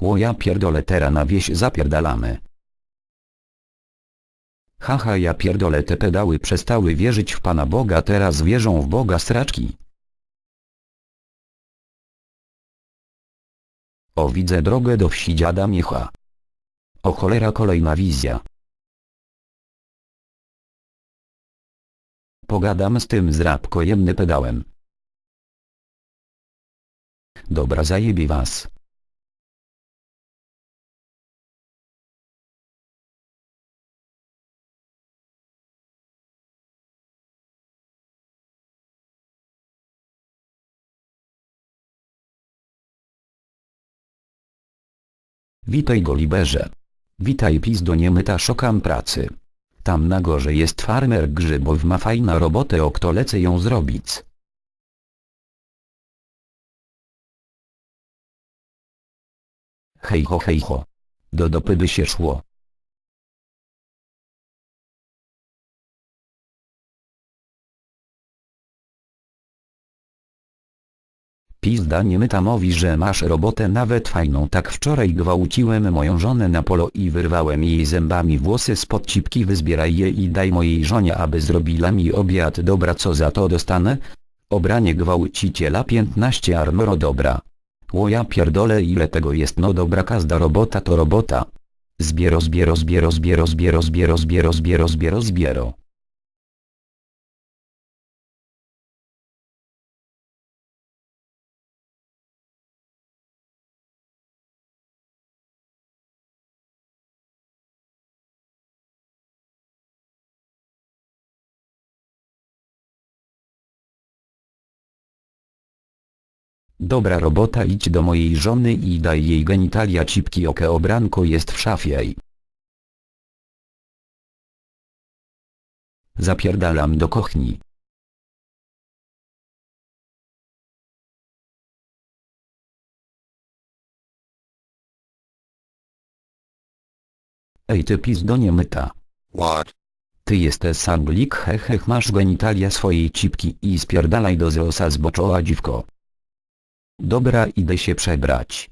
Ło ja pierdolę tera na wieś zapierdalamy. Haha ja pierdolę te pedały przestały wierzyć w Pana Boga teraz wierzą w Boga straczki. O widzę drogę do wsi dziada Miecha. O cholera kolejna wizja. Pogadam z tym zrabkojemny pedałem. Dobra zajebie was. Witaj Goliberze. Witaj pizdo niemyta szukam pracy. Tam na górze jest farmer grzybów ma fajna robotę o kto lecę ją zrobić. Hej ho hej ho. Do dopy by się szło. Pizda niemyta mówi, że masz robotę nawet fajną. Tak wczoraj gwałciłem moją żonę na polo i wyrwałem jej zębami włosy spod cipki. Wyzbieraj je i daj mojej żonie, aby zrobiła mi obiad. Dobra, co za to dostanę? Obranie gwałciciela 15 armoro dobra. Ło ja pierdolę ile tego jest no dobra każda robota to robota. Zbiero zbiero zbiero zbiero zbiero zbiero zbiero zbiero zbiero zbiero. Dobra robota idź do mojej żony i daj jej genitalia cipki oke obranko jest w szafie. Zapierdalam do kuchni. Ej ty pizdo nie myta. What? Ty jesteś sanglik hehech masz genitalia swojej cipki i spierdalaj do zeosa zboczoła dziwko. Dobra idę się przebrać.